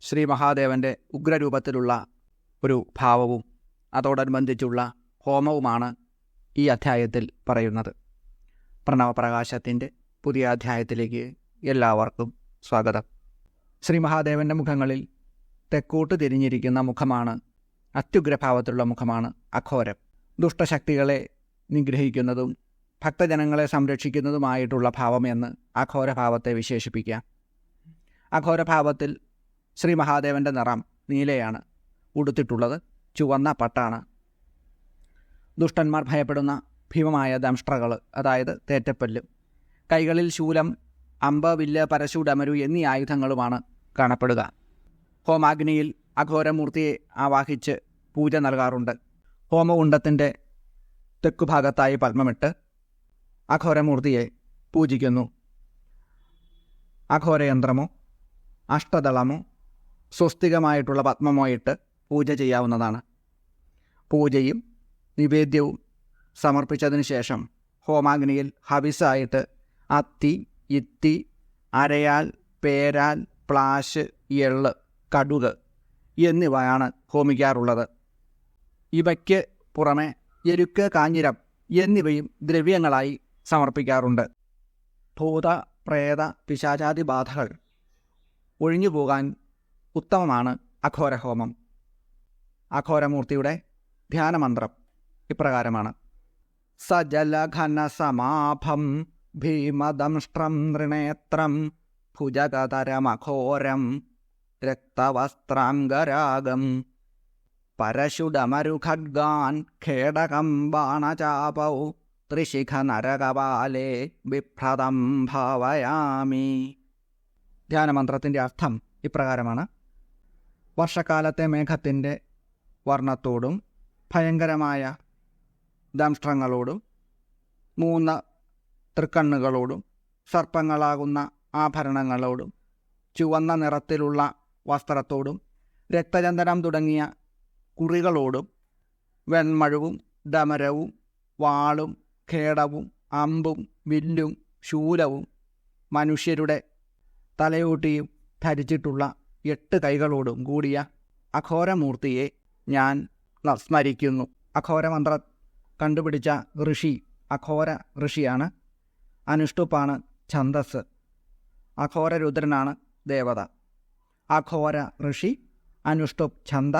ശ്രീ മഹാദേവന്റെ ഉഗ്രരൂപത്തിലുള്ള ഒരു ഭാവവും അതോടനുബന്ധിച്ചുള്ള ഹോമവുമാണ് ഈ അധ്യായത്തിൽ പറയുന്നത്. പ്രണവപ്രകാശത്തിന്റെ പുതിയ അധ്യായത്തിലേക്ക് എല്ലാവർക്കും സ്വാഗതം. ശ്രീ മഹാദേവന്റെ മുഖങ്ങളിൽ തെക്കോട്ട് തിരിഞ്ഞിരിക്കുന്ന മുഖമാണ് അത്യുഗ്രഭാവത്തിലുള്ള മുഖമാണ് അഘോരം. ദുഷ്ടശക്തികളെ നിഗ്രഹിക്കുന്നതും ഭക്തജനങ്ങളെ സംരക്ഷിക്കുന്നതുമായിട്ടുള്ള ഭാവമെന്ന് അഘോരഭാവത്തെ വിശേഷിപ്പിക്കാം. അഘോരഭാവത്തിൽ ശ്രീ മഹാദേവന്റെ നിറം നീലയാണ്. ഉടുത്തിട്ടുള്ളത് ചുവന്ന പട്ടാണ്. ദുഷ്ടന്മാർ ഭയപ്പെടുന്ന ഭീമമായ ദംഷ്ട്രകൾ അതായത് തേറ്റപ്പല്ല്. കൈകളിൽ ശൂലം അമ്പ് വില്ല് പരശു ഡമരു എന്നീ ആയുധങ്ങളുമാണ് കാണപ്പെടുക. ഹോമാഗ്നിയിൽ അഘോരമൂർത്തിയെ ആവാഹിച്ച് പൂജ നൽകാറുണ്ട്. ഹോമകുണ്ടത്തിന്റെ തെക്കുഭാഗത്തായി പത്മമിട്ട് അഘോരമൂർത്തിയെ പൂജിക്കുന്നു. അഘോരയന്ത്രമോ അഷ്ടദളമോ സ്വസ്തികമായിട്ടുള്ള പത്മമായിട്ട് പൂജ ചെയ്യാവുന്നതാണ്. പൂജയും നിവേദ്യവും സമർപ്പിച്ചതിന് ശേഷം ഹോമാഗ്നിയിൽ ഹവിസായിട്ട് അത്തി ഇത്തി അരയാൽ പേരാൽ പ്ലാശ് എള്ള് കടുക് എന്നിവയാണ് ഹോമിക്കാറുള്ളത്. ഇവയ്ക്ക് പുറമെ എരുക്ക് കാഞ്ഞിരം എന്നിവയും ദ്രവ്യങ്ങളായി സമർപ്പിക്കാറുണ്ട്. ഭൂത പ്രേത പിശാചാതി ബാധകൾ ഒഴിഞ്ഞു പോകാൻ ഉത്തമമാണ് അഘോരഹോമം. അഘോരമൂർത്തിയുടെ ധ്യാനമന്ത്രം ഇപ്രകാരമാണ്. സജലഘനസമാഭം ഭീമദംഷ്ട്രം നൃണേത്രം ഭുജകതരമഘോരം രക്തവസ്ത്രാംഗരാഗം പരശുഡമരുഖഡ്ഗാൻ ഖേടകം ബാണചാപൗ ത്രിശിഖ നരകപാലേ ബിഭ്രതം ഭാവയാമി. ധ്യാനമന്ത്രത്തിന്റെ അർത്ഥം ഇപ്രകാരമാണ്. വർഷക്കാലത്തെ മേഘത്തിന്റെ വർണത്തോടും ഭയങ്കരമായ ദംഷ്ട്രങ്ങളോടും മൂന്ന് തൃക്കണ്ണുകളോടും സർപ്പങ്ങളാകുന്ന ആഭരണങ്ങളോടും ചുവന്ന നിറത്തിലുള്ള വസ്ത്രത്തോടും രക്തചന്ദനം തുടങ്ങിയ കുറികളോടും വെൺമഴുവും ഡമരവും വാളും ഖേടവും അമ്പും വില്ലും ശൂലവും മനുഷ്യരുടെ തലയോട്ടിയും ധരിച്ചിട്ടുള്ള എട്ട് കൈകളോടും കൂടിയ അഘോരമൂർത്തിയെ ഞാൻ സ്മരിക്കുന്നു അഘോരമന്ത്രം കണ്ടുപിടിച്ച ഋഷി അഘോര ഋഷിയാണ്. അനുഷ്ടുപ്പാണ് ഛന്ദസ്. അഘോരരുദ്രനാണ് ദേവത. അഘോര ഋഷി അനുഷ്ടുപ് ഛന്ദ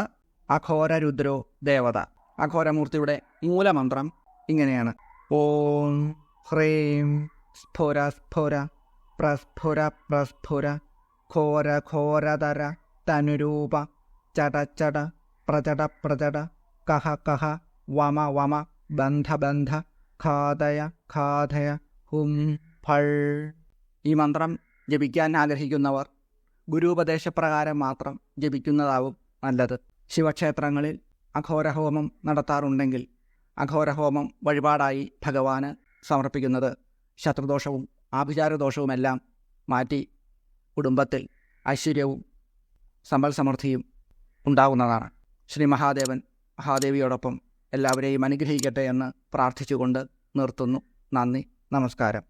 അഘോരരുദ്രോ ദേവത. അഘോരമൂർത്തിയുടെ മൂലമന്ത്രം ഇങ്ങനെയാണ്. ഓം ഹ്രീം സ്ഫുര സ്ഫുര പ്രസ്ഫുര പ്രസ്ഫുര ഘോര ഘോരതര തനുരൂപ. ചട ചട പ്രചട പ്രചട കഹ കഹ വമ വമ ബന്ധ ബന്ധ ഖാതയ ഖാതയ ഹും ഫൾ. ഈ മന്ത്രം ജപിക്കാൻ ആഗ്രഹിക്കുന്നവർ ഗുരുപദേശപ്രകാരം മാത്രം ജപിക്കുന്നതാവും നല്ലത്. ശിവക്ഷേത്രങ്ങളിൽ അഘോരഹോമം നടത്താറുണ്ടെങ്കിൽ അഘോരഹോമം വഴിപാടായി ഭഗവാന് സമർപ്പിക്കുന്നത് ശത്രുദോഷവും ആഭിചാരദോഷവുമെല്ലാം മാറ്റി കുടുംബത്തിൽ ഐശ്വര്യവും സമ്പൽ സമൃദ്ധിയും ഉണ്ടാകുന്നതാണ് ശ്രീ മഹാദേവൻ മഹാദേവിയോടൊപ്പം എല്ലാവരെയും അനുഗ്രഹിക്കട്ടെ എന്ന് പ്രാർത്ഥിച്ചുകൊണ്ട് നിർത്തുന്നു. നന്ദി. നമസ്കാരം.